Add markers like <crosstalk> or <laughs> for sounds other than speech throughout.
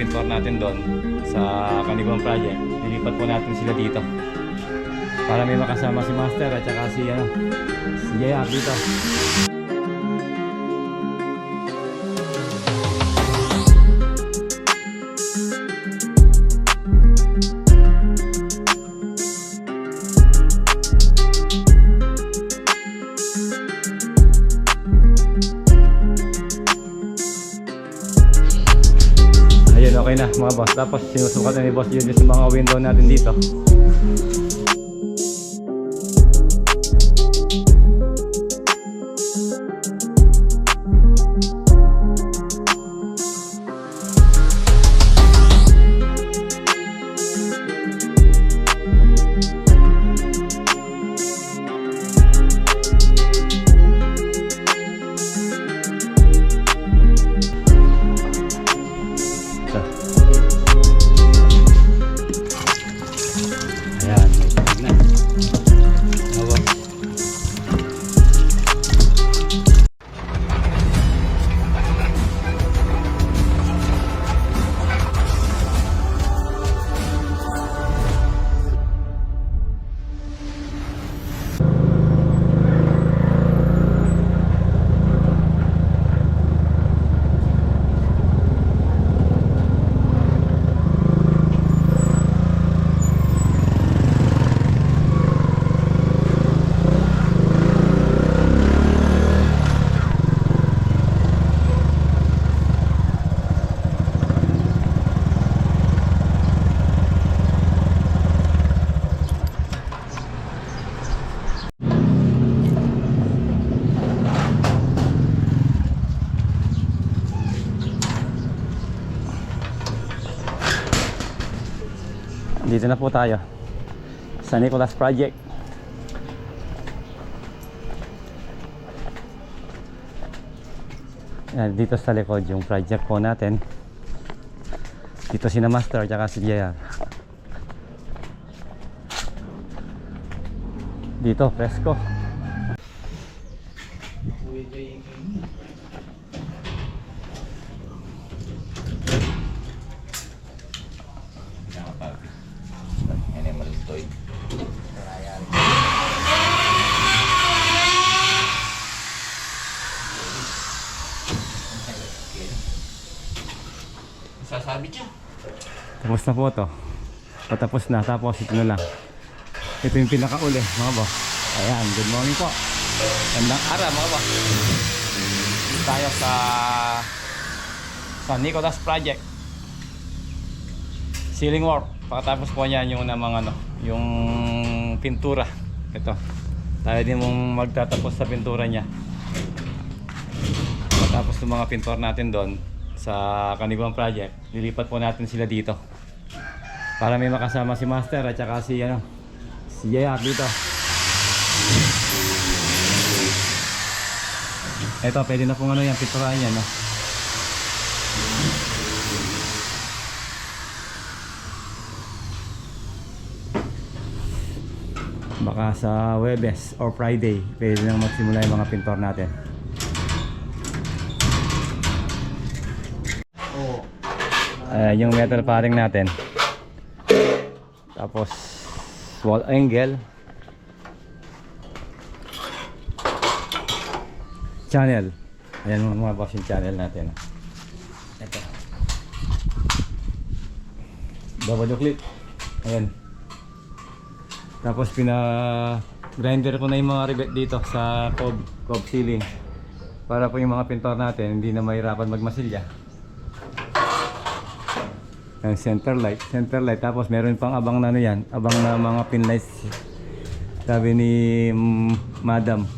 pintor natin doon sa Kanigong Project. Nilipat po natin sila dito. Para may makasama si Master at saka si, ano, si JR dito. Sinusukat na ni Boss Junior sa mga window natin dito. Dito na po tayo sa Nicolas Project. Yan, dito sa likod yung project po natin. Dito si na Master at si JR. Dito, presko. Yan yung malintoy. Sasabi siya. Tapos na po to. Patapos na. Tapos ito na lang. Ito yung pinakauli mga boss. Ayan, good morning po. Gandang araw mga boss. Tayo sa sa Nicolas Project. Ceiling work. Pagkatapos po niyan yung namang ano, yung pintura. Ito. Tayo din mong magtatapos sa pintura niya. Pagkatapos ng mga pintor natin doon sa Kaniguang Project, lilipat po natin sila dito. Para may makasama si Master at saka si ano, si JR dito. Ito, pwede na pong ano yan, pinturahan yan, no? Baka sa Webes or Friday, pwede nang magsimula yung mga pintor natin. Ayan, yung metal paring natin. Tapos wall angle. Channel. Ayan mga boss yung channel natin. Ito. Double clip. Ayan. Tapos pina grinder ko na yung mga rivet dito sa cob, cob ceiling. Para po yung mga pintor natin hindi na mahirapan magmasilya. Yung center light, center light. Tapos meron pang abang na ano yan, abang na mga pin lights. Sabi ni Madam.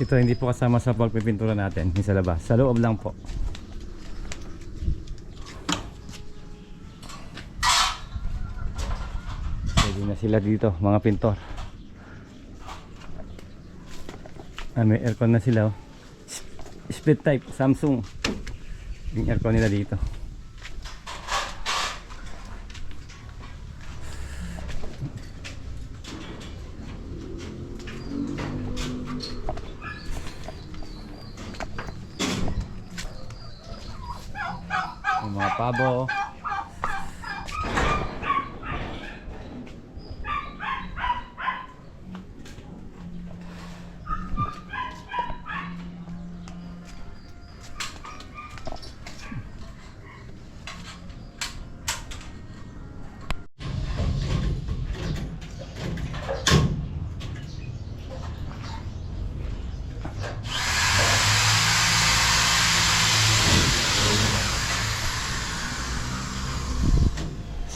Ito hindi po kasama sa pagpipintura natin, sa labas. Sa loob lang po. Pwede na sila dito, mga pintor. Ah, may aircon na sila oh. Split type, Samsung. Yung aircon nila dito. Yung mga pabo.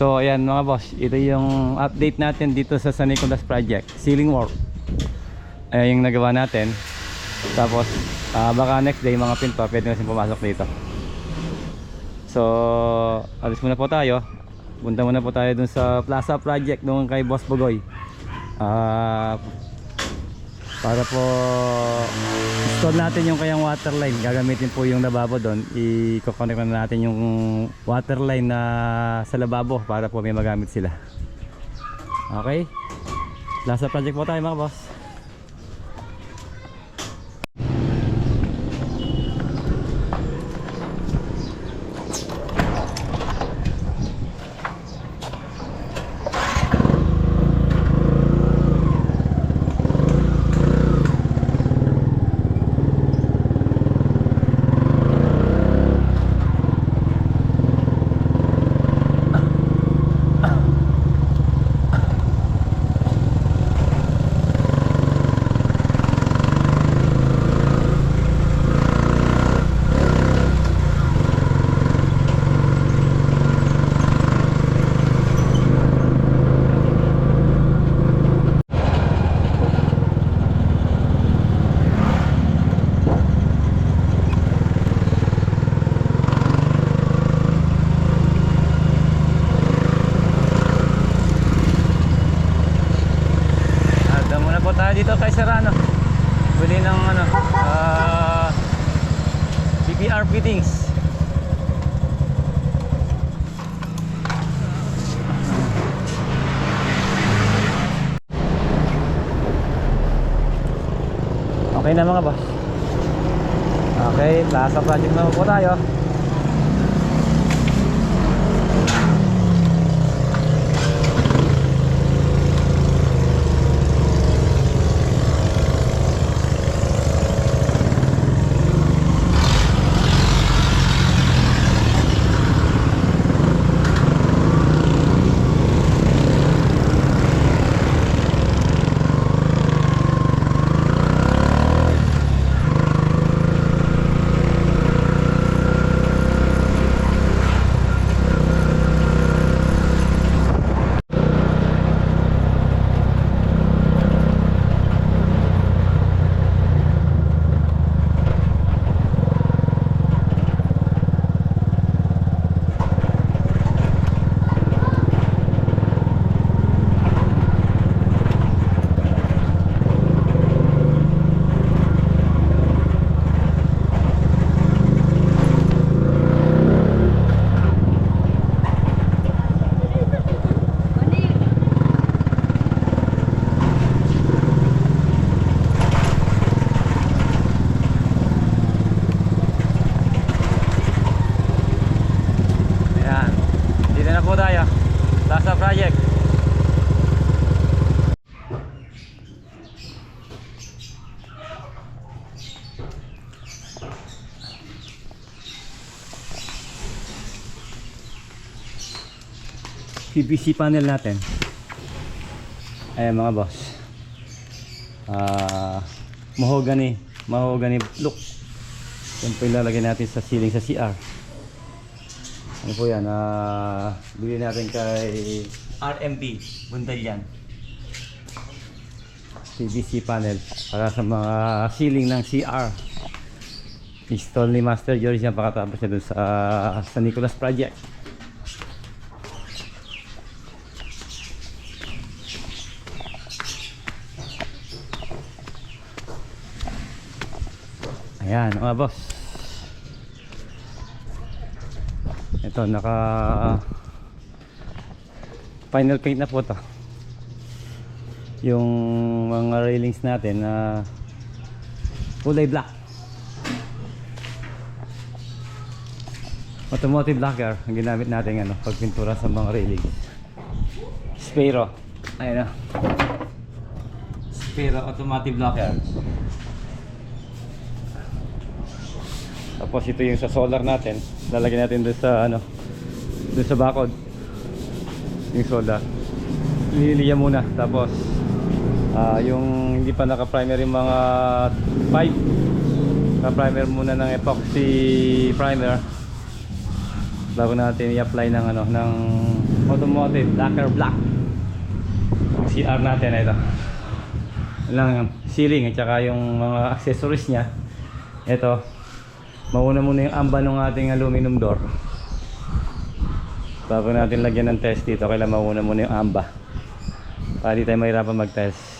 So ayan mga boss, ito yung update natin dito sa San Nicolas Project, ceiling work. Ayan yung nagawa natin. Tapos ah, baka next day mga pinto pwede na pumasok dito. So alis muna po tayo. Punta muna po tayo dun sa Plaza Project doon kay Boss Bogoy. Ah para po install natin yung kayang water line. Gagamitin po yung lababo doon. I-connect na natin yung water line na sa lababo para po may magamit sila. Okay? Plaza project po tayo mga boss At uh, muna po tayo dito kay Serrano. Bili ng ano, ah PPR fittings. Okay na mga boss. Okay, Plaza Project na po tayo. Ayan. Dito na po tayo. Plaza Project. PVC panel natin. Ayan mga boss. Ah, mahogany, mahogany look. Yan po ilalagay natin sa ceiling sa CR. Ano po yan? Ah, bili natin kay RMB Bundalian. PVC panel para sa mga ceiling ng CR. Install ni Master George yan pakatapos niya dun sa San Nicolas Project. Ayan mga boss. Ito naka final paint na po to. Yung mga railings natin na kulay black. automotive lacquer ang ginamit natin ano, pagpintura sa mga railing. Spero. Ayun na. Spero automotive lacquer. Tapos ito yung sa solar natin. Lalagyan natin doon sa ano, doon sa bakod. Yung solar. Liliya muna. Tapos ah yung hindi pa naka-primer yung mga pipe. Naka-primer muna ng epoxy primer bago natin i-apply ng ano ng automotive lacquer black yung CR natin ito lang ceiling at saka yung mga accessories niya ito mauna muna yung amba ng ating aluminum door. Bago natin lagyan ng test dito kailangan mauna muna yung amba. Para di tayo mahirapan mag test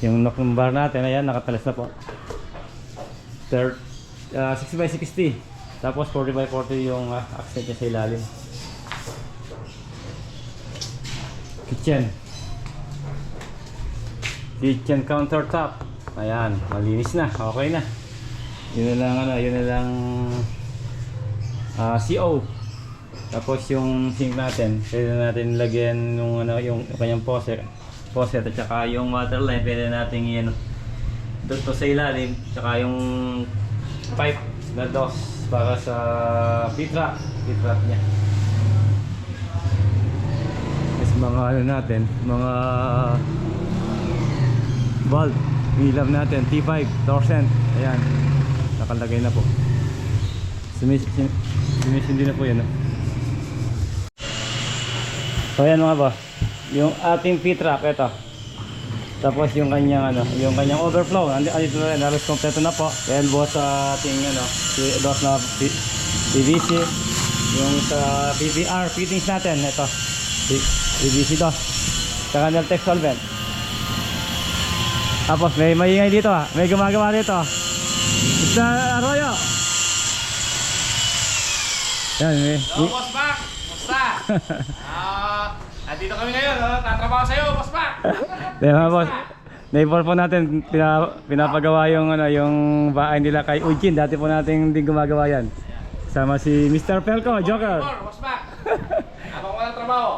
yung knock bar natin ayan nakatalas na po. Third, uh, 60 by 60 tapos 40 by 40 yung uh, accent niya sa ilalim. Kitchen. Kitchen countertop. Ayan malinis na. Okay na yun na lang ano yun na lang ah, CO tapos yung sink natin pwede natin lagyan yung ano yung kanyang faucet faucet at saka yung water line pwede natin yan dito sa ilalim tsaka yung pipe na dos para sa pit-trap pit-trap niya. Is mga ano natin mga valve ilaw natin T5 torsen ayan nakalagay na po sumis sumisindi na po yan ah. so ayan mga boss yung ating pit-trap ito tapos yung kanyang ano, yung kanyang overflow, andi andito na rin, halos kompleto na po. Elbow sa ating ano, dos na PVC, yung sa PVR fittings natin, ito. PVC dos. Saka Neltex solvent. Tapos may maingay dito ah, may gumagawa dito. Mr. Arroyo. Yan, may, Hello, Boss Mac! Musta? <laughs> Ah, andito kami ngayon, oh. tatrabaho sa'yo, Boss Mac! Di ba boss? Neighbor po natin pina, pinapagawa yung ano yung bahay nila kay Ujin. Dati po natin din gumagawa yan. Sama si Mr. Pelco, Joker. Neighbor, Boss Mac! Habang walang trabaho.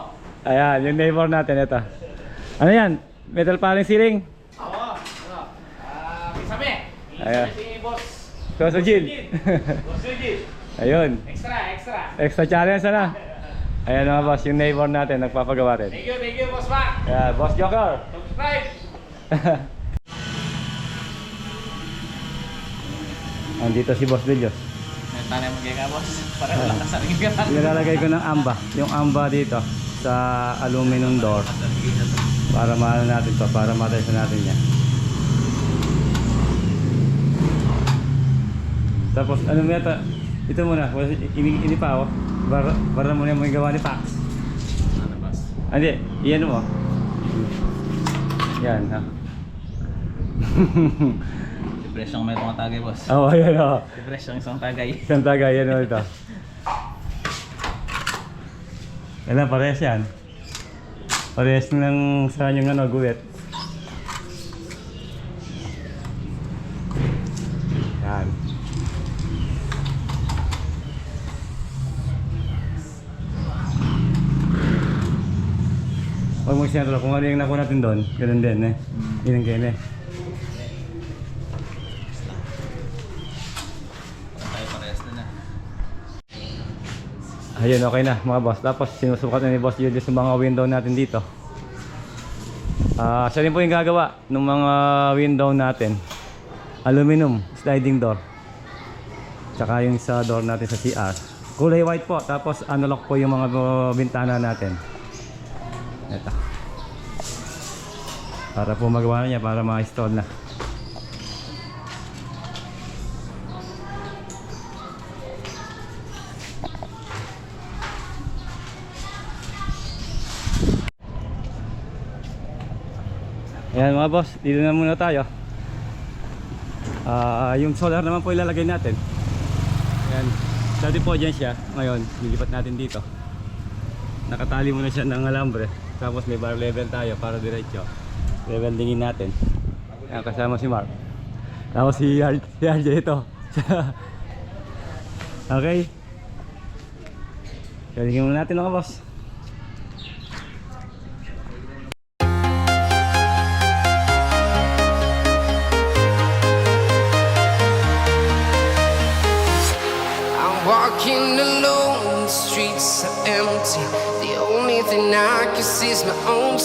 Ayan, yung neighbor natin ito. Ano yan? Metal paling ceiling. Oo, ano? Ah, kisabi. Ayan. Si Boss. So, Ujin. Boss Eugene. Ayun. Extra, extra. Extra challenge na. <laughs> Ayan mga boss, yung neighbor natin nagpapagawa rin. Thank you, thank you, Boss Mac! Ayan, Boss Joker. Subscribe! <laughs> Andito si Boss Villos. May tanay magiging boss. Para lang ka sa ringin ka. Nilalagay ko ng amba. Yung amba dito sa aluminum door. Para maano natin to, para matest natin yan. Tapos ano mo yata, ito muna, ini, ini pa oh. Bara, bara muna yung gawa ni Pax. Ano? Ah, Hindi, iyan mo. Yan ha. <laughs> Depression may mga tagay, boss. Oo, oh, ayan oh. Depression isang tagay. Isang tagay, yan oh ito. Yan lang, parehas yan. Parehas ng sa kanyang ano, guwit. Yan. Huwag mo siyempre, kung ano yung nakuha natin doon, ganun din eh. Yun ang kain eh. Tayo parehas na na. Ayun, okay na mga boss. Tapos sinusukat na ni Boss Julius yung mga window natin dito. Ah, siya rin po yung gagawa ng mga window natin. Aluminum sliding door. Tsaka yung sa door natin sa CR. Kulay white po. Tapos analog po yung mga bintana natin. Ito. Para po magawa niya para ma-install na. Ayan mga boss, dito na muna tayo. Ah, yung solar naman po ilalagay natin. Ayan. Dati po dyan siya. Ngayon, lilipat natin dito. Nakatali muna siya ng alambre. Tapos may bar level tayo para diretso. Level dingin natin. Ayan, kasama si Mark. Tapos si, R si RJ ito. <laughs> Okay. Galing muna natin mga boss.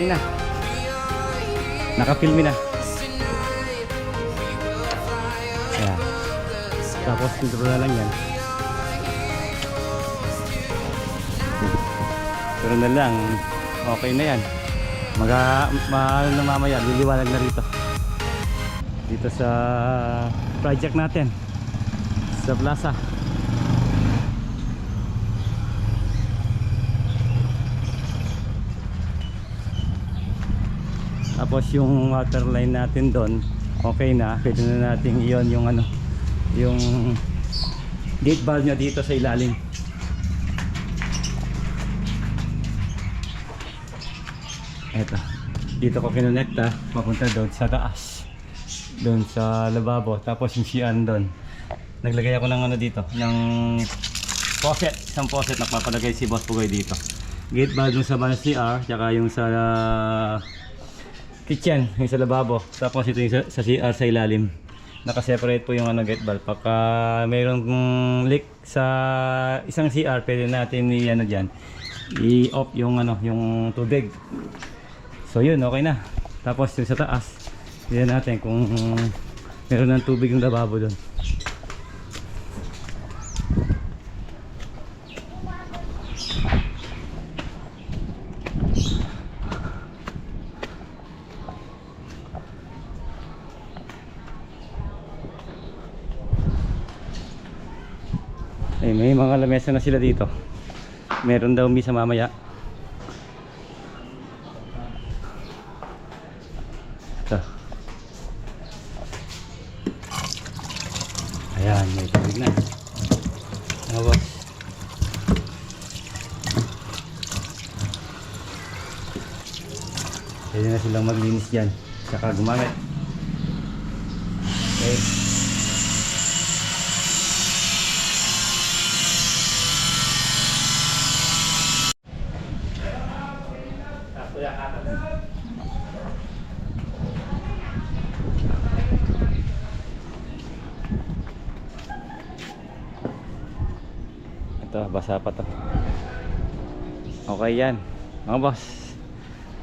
Okay na. Nakapilmi na. Ayan. Tapos intro na lang yan. Pero na lang. Okay na yan. Maga, ma, ano na mamaya, liliwanag na rito. Dito sa project natin. Sa plaza. Tapos yung water line natin doon, okay na. Pwede na natin iyon yung ano, yung gate valve niya dito sa ilalim. Eto. Dito ko kinonekta, papunta doon sa taas. Doon sa lababo, tapos yung CR doon. Naglagay ako ng ano dito, ng faucet, isang faucet na papalagay si Boss Pugoy dito. Gate valve sa banang CR, tsaka yung sa kitchen, yung sa lababo. Tapos ito yung sa, sa CR sa ilalim. Nakaseparate po yung ano gate valve. Pagka mayroong leak sa isang CR, pwede natin i ano diyan, i-off yung ano, yung tubig. So yun, okay na. Tapos yung sa taas, tignan natin kung meron ng tubig yung lababo doon. Ay, may mga lamesa na sila dito. Meron daw misa mamaya. Ito. Ayan, may tubig na. Boss? Pwede na silang maglinis dyan. Saka gumamit. Basa pa to. Okay yan. Mga boss.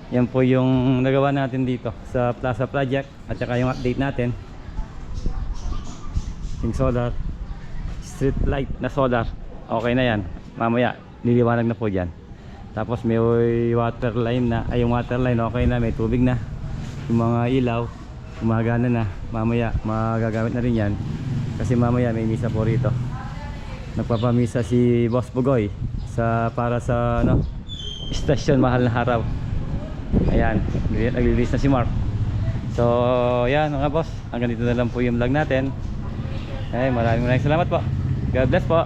Yan po yung nagawa natin dito sa Plaza Project at saka yung update natin. Yung solar. Street light na solar. Okay na yan. Mamaya, niliwanag na po dyan. Tapos may water line na, ay yung water line okay na, may tubig na. Yung mga ilaw, gumagana na. Mamaya, magagamit na rin yan. Kasi mamaya may misa po rito nagpapamisa si Boss Bugoy sa para sa ano station mahal na araw ayan naglilinis na si Mark. So yan mga boss hanggang dito na lang po yung vlog natin. Ay maraming maraming salamat po. God bless po